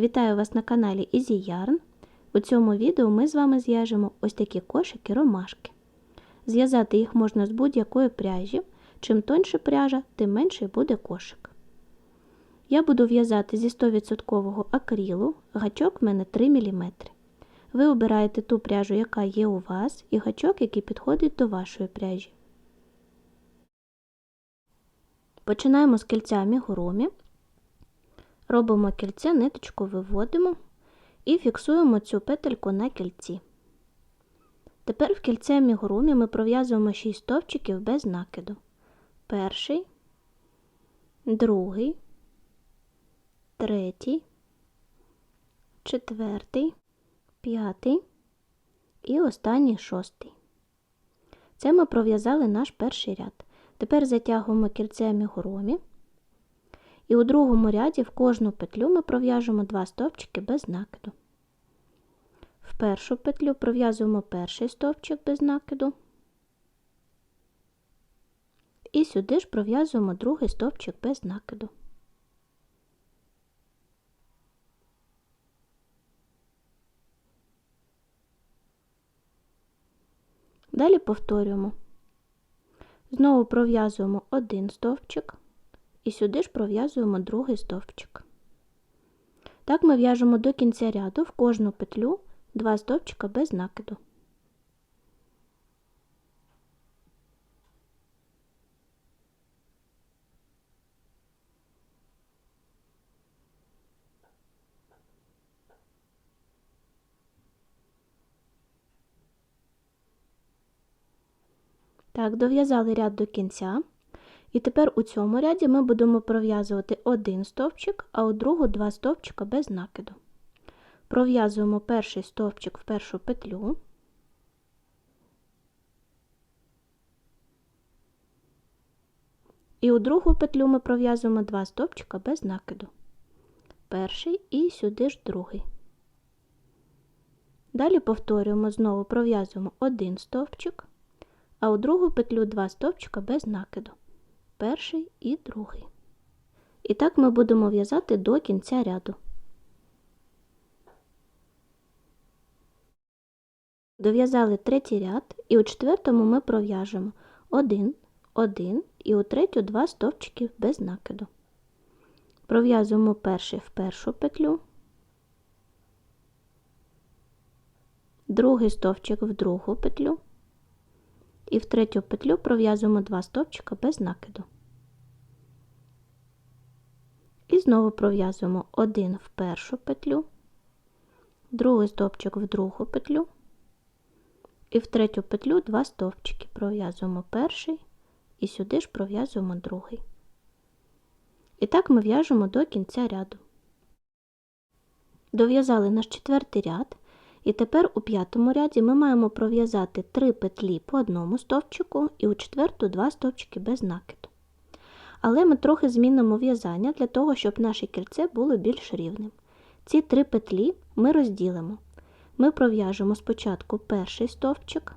Вітаю вас на каналі Easy Yarn. У цьому відео ми з вами зв'яжемо ось такі кошики ромашки. Зв'язати їх можна з будь-якої пряжі. Чим тоньше пряжа, тим менший буде кошик. Я буду в'язати зі 100% акрилу, гачок в мене 3 мм. Ви обираєте ту пряжу, яка є у вас, і гачок, який підходить до вашої пряжі. Починаємо з кільця амігурумі. Робимо кільце, ниточку виводимо і фіксуємо цю петельку на кільці. Тепер в кільце амігурумі ми пров'язуємо 6 стовпчиків без накиду. Перший, другий, третій, четвертий, п'ятий і останній шостий. Це ми пров'язали наш перший ряд. Тепер затягуємо кільце амігурумі. І у другому ряді в кожну петлю ми пров'яжемо 2 стовпчики без накиду. В першу петлю пров'язуємо перший стовпчик без накиду. І сюди ж пров'язуємо другий стовпчик без накиду. Далі повторюємо. Знову пров'язуємо один стовпчик і сюди ж пров'язуємо другий стовпчик. Так ми в'яжемо до кінця ряду в кожну петлю 2 стовпчика без накиду. Так, дов'язали ряд до кінця. І тепер у цьому ряді ми будемо пров'язувати один стовпчик, а у другу два стовпчика без накиду. Пров'язуємо перший стовпчик в першу петлю. І у другу петлю ми пров'язуємо два стовпчика без накиду. Перший і сюди ж другий. Далі повторюємо, знову пров'язуємо один стовпчик, а у другу петлю два стовпчика без накиду перший і другий. І так ми будемо в'язати до кінця ряду. Дов'язали третій ряд, і у четвертому ми пров'яжемо 1, 1 і у третю 2 стовпчики без накиду. Пров'язуємо перший в першу петлю, другий стовпчик в другу петлю і в третю петлю пров'язуємо 2 стовпчика без накиду. І знову пров'язуємо один в першу петлю, другий стовпчик в другу петлю, і в третю петлю 2 стовпчики пров'язуємо перший і сюди ж пров'язуємо другий. І так ми в'яжемо до кінця ряду. Дов'язали наш четвертий ряд. І тепер у п'ятому ряді ми маємо пров'язати 3 петлі по одному стовпчику і у четверту 2 стовпчики без накиду. Але ми трохи змінимо в'язання для того, щоб наше кільце було більш рівним. Ці 3 петлі ми розділимо. Ми пров'яжемо спочатку перший стовпчик,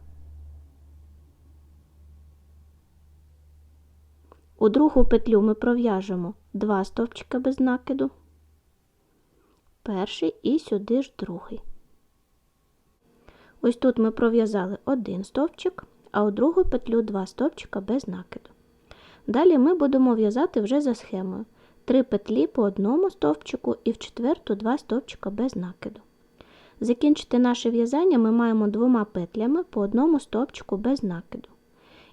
у другу петлю ми пров'яжемо 2 стовпчика без накиду, перший і сюди ж другий. Ось тут ми пров'язали один стовпчик, а у другу петлю два стовпчика без накиду. Далі ми будемо в'язати вже за схемою. Три петлі по одному стовпчику і в четверту два стовпчика без накиду. Закінчити наше в'язання ми маємо двома петлями по одному стовпчику без накиду.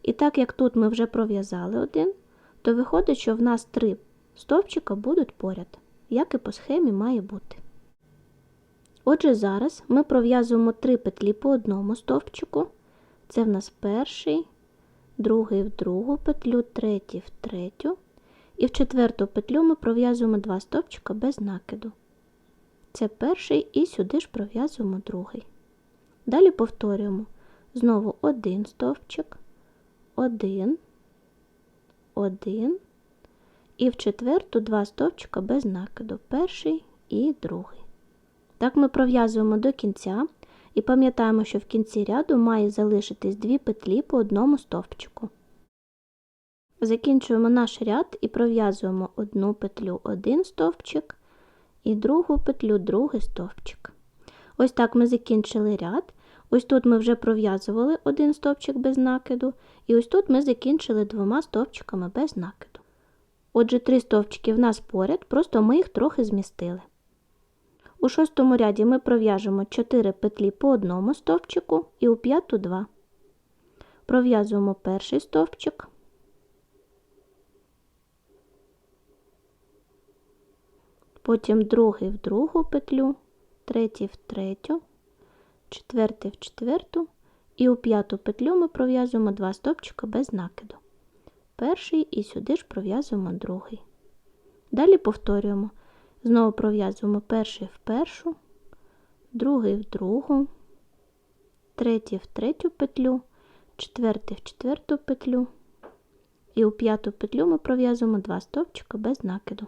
І так як тут ми вже пров'язали один, то виходить, що в нас три стовпчика будуть поряд, як і по схемі має бути. Отже, зараз ми пров'язуємо три петлі по одному стовпчику. Це в нас перший, другий в другу петлю, третій в третю. І в четверту петлю ми пров'язуємо два стовпчика без накиду. Це перший і сюди ж пров'язуємо другий. Далі повторюємо знову один стовпчик, один, один. І в четверту два стовпчика без накиду. Перший і другий. Так ми пров'язуємо до кінця і пам'ятаємо, що в кінці ряду має залишитись дві петлі по одному стовпчику. Закінчуємо наш ряд і пров'язуємо одну петлю один стовпчик і другу петлю, другий стовпчик. Ось так ми закінчили ряд. Ось тут ми вже пров'язували один стовпчик без накиду, і ось тут ми закінчили двома стовпчиками без накиду. Отже, три стовпчики в нас поряд, просто ми їх трохи змістили. У шостому ряді ми пров'яжемо 4 петлі по одному стовпчику і у п'яту 2. Пров'язуємо перший стовпчик, потім другий в другу петлю, третій в третю, четвертий в четверту і у п'яту петлю ми пров'язуємо два стовпчика без накиду. Перший і сюди ж пров'язуємо другий. Далі повторюємо. Знову пров'язуємо перший в першу, другий в другу, третій в третю петлю, четвертий в четверту петлю. І у п'яту петлю ми пров'язуємо два стовпчика без накиду.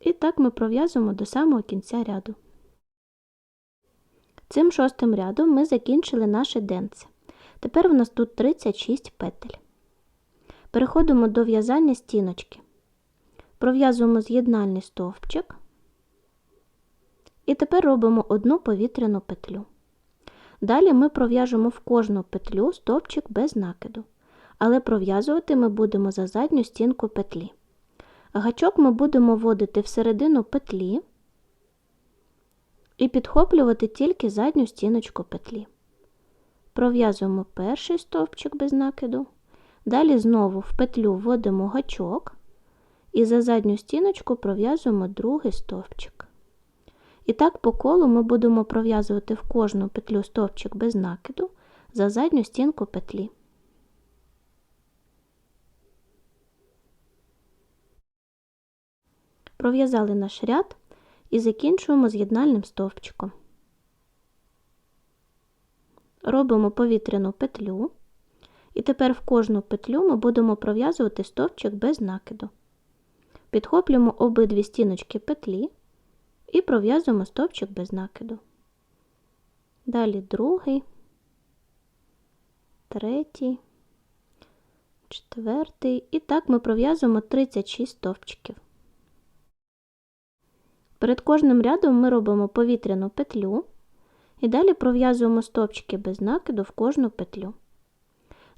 І так ми пров'язуємо до самого кінця ряду. Цим шостим рядом ми закінчили наше денце. Тепер у нас тут 36 петель. Переходимо до в'язання стіночки. Пров'язуємо з'єднальний стовпчик. І тепер робимо одну повітряну петлю. Далі ми пров'яжемо в кожну петлю стовпчик без накиду, але пров'язувати ми будемо за задню стінку петлі. Гачок ми будемо вводити всередину петлі і підхоплювати тільки задню стіночку петлі. Пров'язуємо перший стовпчик без накиду, далі знову в петлю вводимо гачок і за задню стіночку пров'язуємо другий стовпчик. І так по колу ми будемо пров'язувати в кожну петлю стовпчик без накиду за задню стінку петлі. Пров'язали наш ряд і закінчуємо з'єднальним стовпчиком. Робимо повітряну петлю, і тепер в кожну петлю ми будемо пров'язувати стовпчик без накиду. Підхоплюємо обидві стіночки петлі і пров'язуємо стовпчик без накиду. Далі другий, третій, четвертий. І так ми пров'язуємо 36 стовпчиків. Перед кожним рядом ми робимо повітряну петлю і далі пров'язуємо стовпчики без накиду в кожну петлю.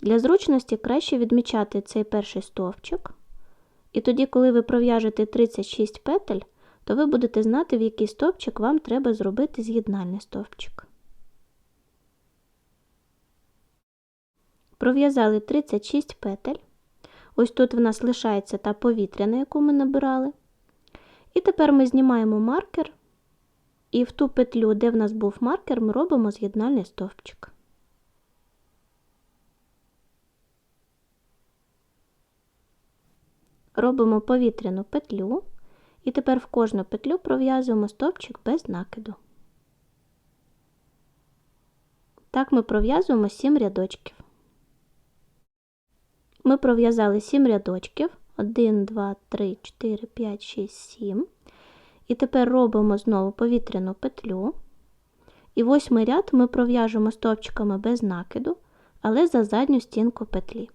Для зручності краще відмічати цей перший стовпчик, і тоді, коли ви пров'яжете 36 петель, то ви будете знати, в який стовпчик вам треба зробити з'єднальний стовпчик. Пров'язали 36 петель. Ось тут в нас лишається та повітряна, яку ми набирали. І тепер ми знімаємо маркер, і в ту петлю, де в нас був маркер, ми робимо з'єднальний стовпчик. Робимо повітряну петлю, і тепер в кожну петлю пров'язуємо стовпчик без накиду. Так ми пров'язуємо 7 рядочків. Ми пров'язали 7 рядочків. 1, 2, 3, 4, 5, 6, 7. І тепер робимо знову повітряну петлю. І восьмий ряд ми пров'яжемо стовпчиками без накиду, але за задню стінку петлі.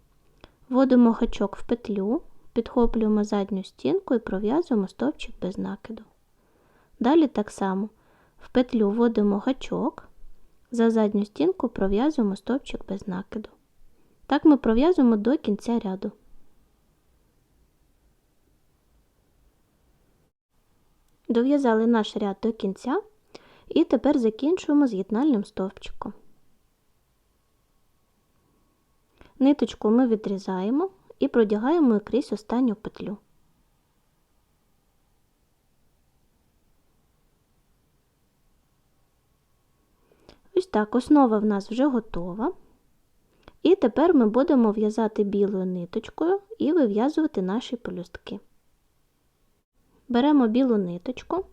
Вводимо гачок в петлю, підхоплюємо задню стінку і пров'язуємо стовпчик без накиду. Далі так само в петлю вводимо гачок, за задню стінку пров'язуємо стовпчик без накиду. Так ми пров'язуємо до кінця ряду. Дов'язали наш ряд до кінця і тепер закінчуємо з'єднальним стовпчиком. Ниточку ми відрізаємо і продягаємо крізь останню петлю. Ось так, основа в нас вже готова. І тепер ми будемо в'язати білою ниточкою і вив'язувати наші пелюстки. Беремо білу ниточку,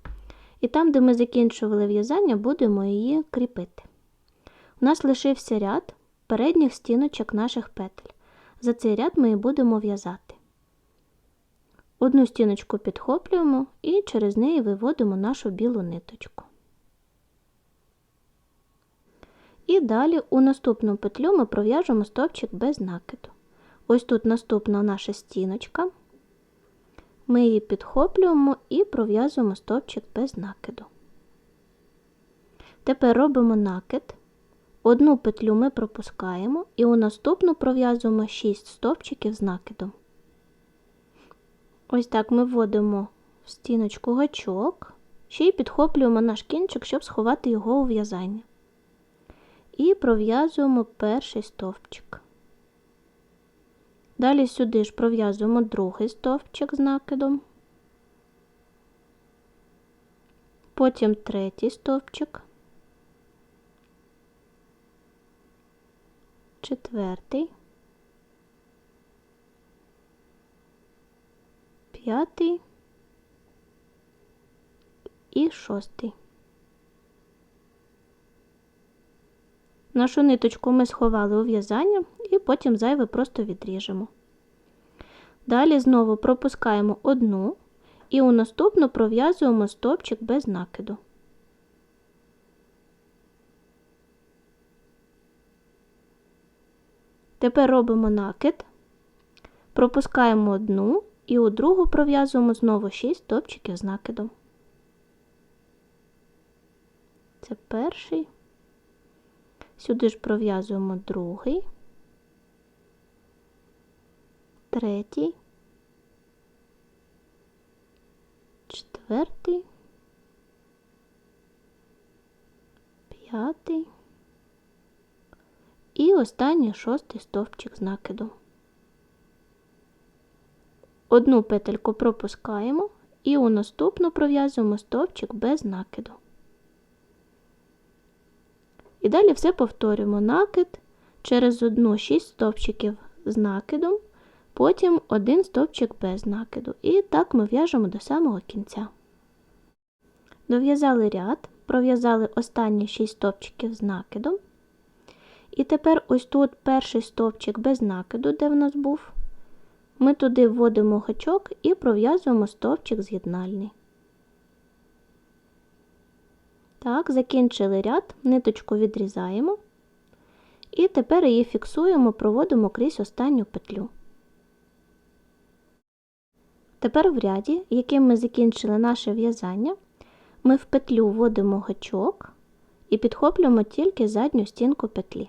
і там, де ми закінчували в'язання, будемо її кріпити. У нас лишився ряд передніх стіночок наших петель. За цей ряд ми і будемо в'язати. Одну стіночку підхоплюємо і через неї виводимо нашу білу ниточку. І далі у наступну петлю ми пров'яжемо стовпчик без накиду. Ось тут наступна наша стіночка. Ми її підхоплюємо і пров'язуємо стовпчик без накиду. Тепер робимо накид. Одну петлю ми пропускаємо і у наступну пров'язуємо 6 стовпчиків з накидом. Ось так ми вводимо в стіночку гачок, ще й підхоплюємо наш кінчик, щоб сховати його у в'язання. І пров'язуємо перший стовпчик. Далі сюди ж пров'язуємо другий стовпчик з накидом, потім третій стовпчик, четвертий, п'ятий і шостий. Нашу ниточку ми сховали у в'язання і потім зайве просто відріжемо. Далі знову пропускаємо одну і у наступну пров'язуємо стовпчик без накиду. Тепер робимо накид, пропускаємо одну і у другу пров'язуємо знову 6 стовпчиків з накидом. Це перший. Сюди ж пров'язуємо другий, третій, четвертий, п'ятий і останній шостий стовпчик з накиду. Одну петельку пропускаємо і у наступну пров'язуємо стовпчик без накиду. І далі все повторюємо накид через одну 6 стовпчиків з накидом, потім один стовпчик без накиду. І так ми в'яжемо до самого кінця. Дов'язали ряд, пров'язали останні 6 стовпчиків з накидом. І тепер ось тут перший стовпчик без накиду, де в нас був. Ми туди вводимо гачок і пров'язуємо стовпчик з'єднальний. Так, закінчили ряд, ниточку відрізаємо. І тепер її фіксуємо, проводимо крізь останню петлю. Тепер в ряді, яким ми закінчили наше в'язання, ми в петлю вводимо гачок і підхоплюємо тільки задню стінку петлі.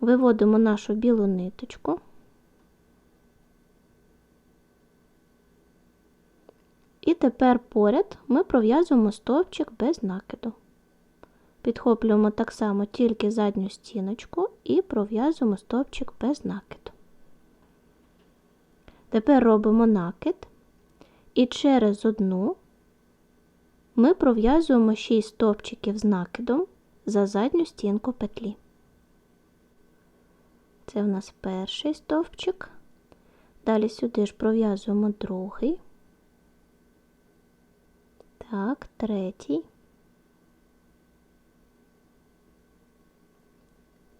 Виводимо нашу білу ниточку. І тепер поряд ми пров'язуємо стовпчик без накиду. Підхоплюємо так само тільки задню стіночку і пров'язуємо стовпчик без накиду. Тепер робимо накид і через одну ми пров'язуємо 6 стовпчиків з накидом за задню стінку петлі. Це в нас перший стовпчик. Далі сюди ж пров'язуємо другий. Так, третій.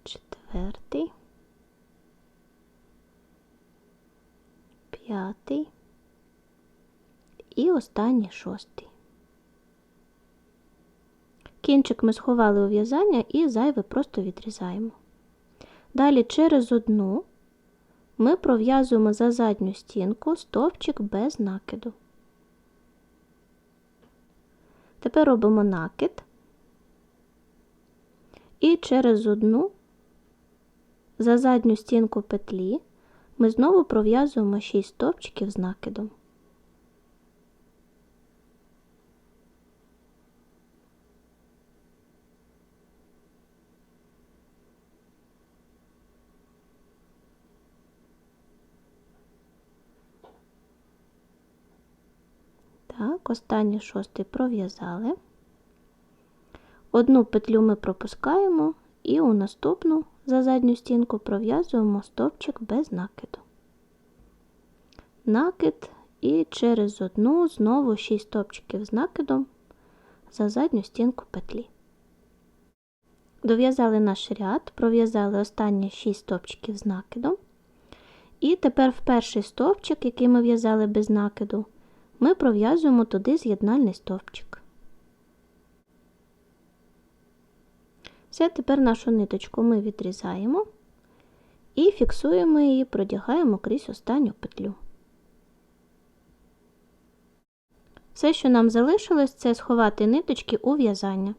Четвертий. П'ятий. І останній шостий. Кінчик ми сховали у в'язання і зайве просто відрізаємо. Далі через одну ми пров'язуємо за задню стінку стовпчик без накиду. Тепер робимо накид і через одну за задню стінку петлі ми знову пров'язуємо 6 стовпчиків з накидом. Останній шостий пров'язали. Одну петлю ми пропускаємо і у наступну за задню стінку пров'язуємо стовпчик без накиду. Накид і через одну знову 6 стовпчиків з накидом за задню стінку петлі. Дов'язали наш ряд, пров'язали останні 6 стовпчиків з накидом. І тепер в перший стовпчик, який ми в'язали без накиду, ми пров'язуємо туди з'єднальний стовпчик. Все, тепер нашу ниточку ми відрізаємо і фіксуємо її, продягаємо крізь останню петлю. Все, що нам залишилось, це сховати ниточки у в'язання.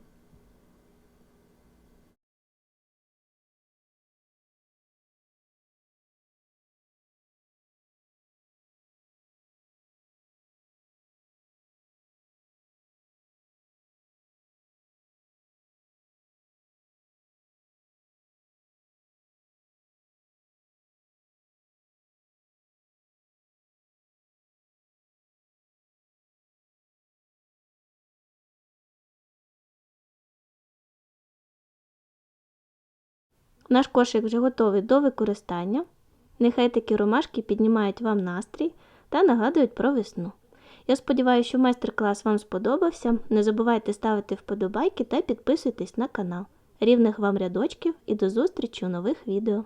Наш кошик вже готовий до використання. Нехай такі ромашки піднімають вам настрій та нагадують про весну. Я сподіваюся, що майстер-клас вам сподобався. Не забувайте ставити вподобайки та підписуйтесь на канал. Рівних вам рядочків і до зустрічі у нових відео.